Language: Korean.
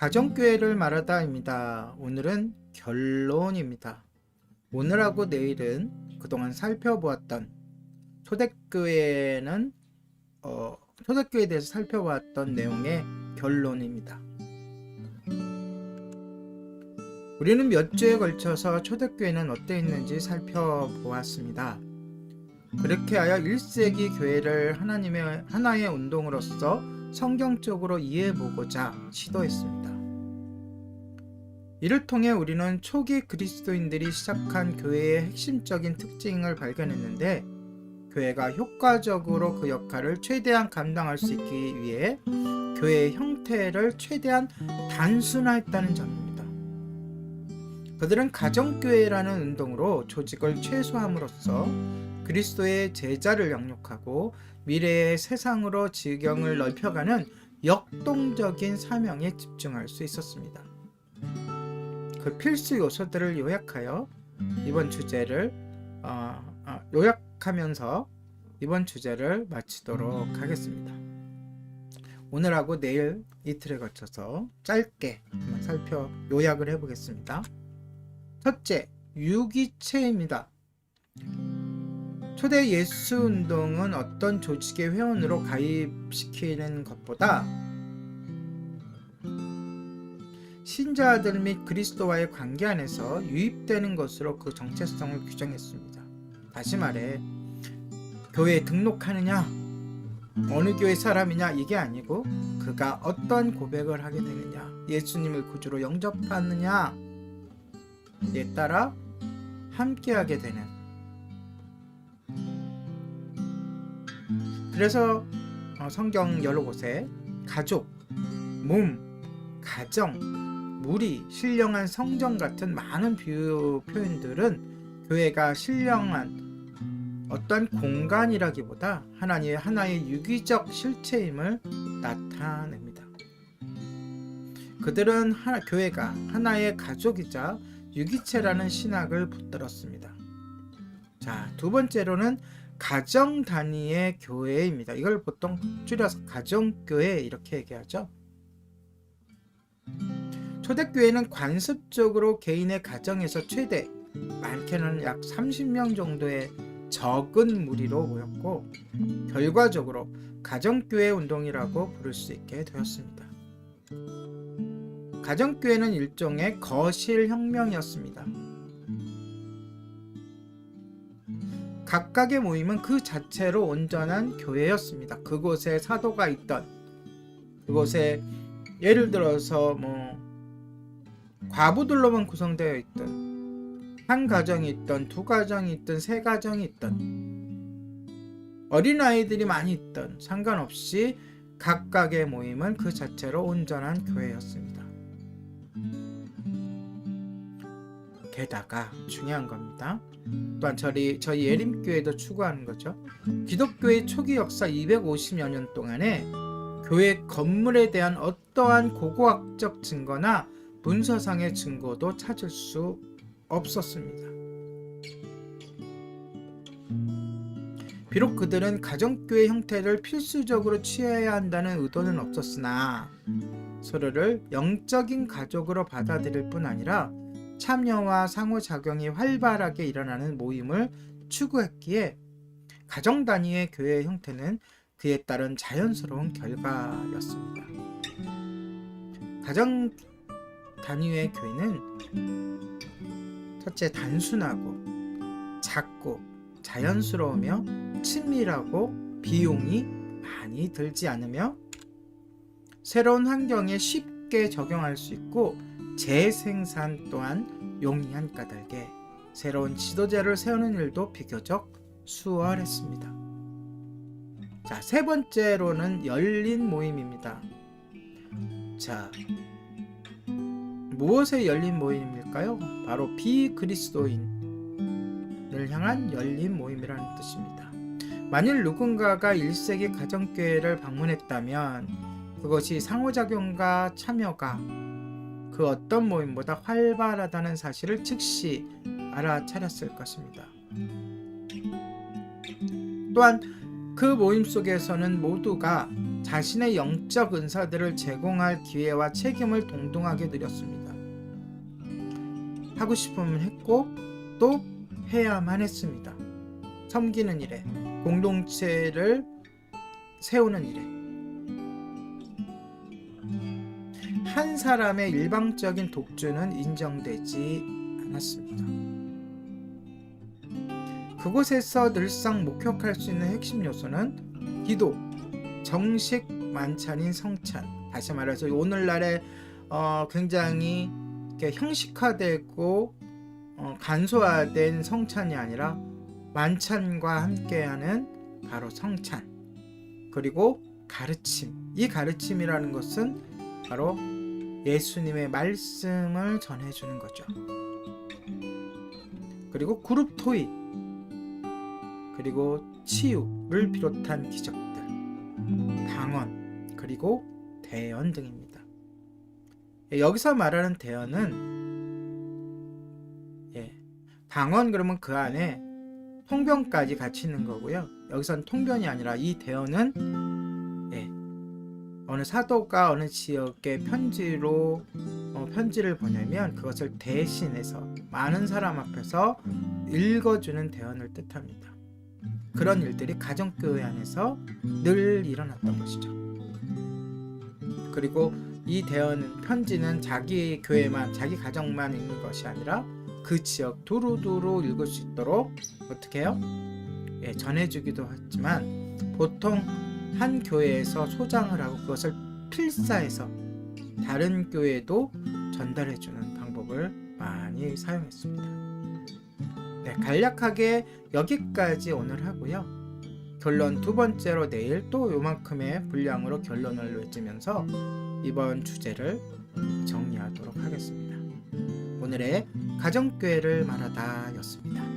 가정교회를 말하다입니다. 오늘은 결론입니다. 오늘하고 내일은 그동안 살펴보았던 초대교회는 어, 초대교회에 대해서 살펴보았던 내용의 결론입니다. 우리는 몇 주에 걸쳐서 초대교회는 어떠했는지 살펴보았습니다. 그렇게 하여 1세기 교회를 하나님의 하나의 운동으로서 성경적으로 이해해보고자 시도했습니다. 이를 통해 우리는 초기 그리스도인들이 시작한 교회의 핵심적인 특징을 발견했는데 교회가 효과적으로 그 역할을 최대한 감당할 수 있기 위해 교회의 형태를 최대한 단순화했다는 점입니다. 그들은 가정교회라는 운동으로 조직을 최소함으로써 그리스도의 제자를 양육하고 미래의 세상으로 지경을 넓혀가는 역동적인 사명에 집중할 수 있었습니다. 그 필수 요소들을 요약하여 이번 주제를 어, 어, 요약하면서 이번 주제를 마치도록 하겠습니다. 오늘하고 내일 이틀에 거쳐서 짧게 한번 살펴 요약을 해보겠습니다. 첫째, 유기체입니다. 초대 예수 운동은 어떤 조직의 회원으로 가입시키는 것보다 신자들 및 그리스도와의 관계 안에서 유입되는 것으로 그 정체성을 규정했습니다. 다시 말해, 교회에 등록하느냐, 어느 교회 사람이냐 이게 아니고 그가 어떤 고백을 하게 되느냐, 예수님을 구주로 영접하느냐에 따라 함께하게 되는 그래서 어, 성경 여러 곳에 가족, 몸, 가정, 무리, 신령한 성전 같은 많은 비유 표현들은 교회가 신령한 어떤 공간이라기보다 하나님의 하나의 유기적 실체임을 나타냅니다. 그들은 하나, 교회가 하나의 가족이자 유기체라는 신학을 붙들었습니다. 자, 두 번째로는 가정 단위의 교회입니다. 이걸 보통 줄여서 가정교회 이렇게 얘기하죠. 초대교회는 관습적으로 개인의 가정에서 최대 많게는 약 30명 정도의 적은 무리로 모였고 결과적으로 가정교회 운동이라고 부를 수 있게 되었습니다. 가정교회는 일종의 거실 혁명이었습니다. 각각의 모임은 그 자체로 온전한 교회였습니다. 그곳에 사도가 있던 그곳에 예를 들어서 뭐 과부들로만 구성되어 있던 한 가정이 있던 두 가정이 있던 세 가정이 있던 어린 아이들이 많이 있던 상관없이 각각의 모임은 그 자체로 온전한 교회였습니다. 게다가 중요한 겁니다. 또한 저희, 저희 예림교회도 추구하는 거죠. 기독교의 초기 역사 250여 년 동안에 교회 건물에 대한 어떠한 고고학적 증거나 문서상의 증거도 찾을 수 없었습니다. 비록 그들은 가정교회 형태를 필수적으로 취해야 한다는 의도는 없었으나 서로를 영적인 가족으로 받아들일 뿐 아니라 참여와 상호작용이 활발하게 일어나는 모임을 추구했기에 가정 단위의 교회 형태는 그에 따른 자연스러운 결과였습니다. 가정 단위의 교회는 첫째 단순하고 작고 자연스러우며 친밀하고 비용이 많이 들지 않으며 새로운 환경에 쉽게 적용할 수 있고 재생산 또한 용이한 까닭에 새로운 지도자를 세우는 일도 비교적 수월했습니다. 자, 세 번째로는 열린 모임입니다. 자, 무엇의 열린 모임일까요? 바로 비그리스도인을 향한 열린 모임이라는 뜻입니다. 만일 누군가가 1세기 가정교회를 방문했다면 그것이 상호작용과 참여가 그 어떤 모임보다 활발하다는 사실을 즉시 알아차렸을 것입니다. 또한 그 모임 속에서는 모두가 자신의 영적 은사들을 제공할 기회와 책임을 동등하게 누렸습니다. 하고 싶으면 했고 또 해야만 했습니다. 섬기는 일에 공동체를 세우는 일에 한 사람의 일방적인 독주는 인정되지 않았습니다. 그곳에서 늘상 목격할 수 있는 핵심 요소는 기도, 정식 만찬인 성찬. 다시 말해서 오늘날의 어, 굉장히 이렇게 형식화되고 어, 간소화된 성찬이 아니라 만찬과 함께하는 바로 성찬. 그리고 가르침. 이 가르침이라는 것은 바로 예수님의 말씀을 전해주는 거죠. 그리고 그룹 토익, 그리고 치유를 비롯한 기적들, 방언, 그리고 대언 등입니다. 예, 여기서 말하는 대언은 예, 방언 그러면 그 안에 통변까지 같이 있는 거고요. 여기선 통변이 아니라 이 대언은 예, 어느 사도가 어느 지역에 편지로 어, 편지를 보내면 그것을 대신해서 많은 사람 앞에서 읽어주는 대언을 뜻합니다. 그런 일들이 가정교회 안에서 늘 일어났던 것이죠. 그리고 이 대언 편지는 자기 교회만 자기 가정만 읽는 것이 아니라 그 지역 두루두루 읽을 수 있도록 어떻게 해요? 예, 전해주기도 했지만 보통 한 교회에서 소장을 하고 그것을 필사해서 다른 교회에도 전달해주는 방법을 많이 사용했습니다. 네, 간략하게 여기까지 오늘 하고요. 결론 두 번째로 내일 또 요만큼의 분량으로 결론을 외치면서 이번 주제를 정리하도록 하겠습니다. 오늘의 가정교회를 말하다 였습니다.